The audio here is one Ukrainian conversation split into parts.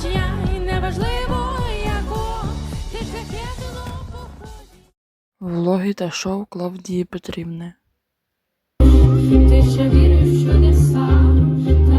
дня. Влоги та шоу Клавдії Петрівни. Ти ще віриш що не сам.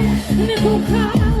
me buscar.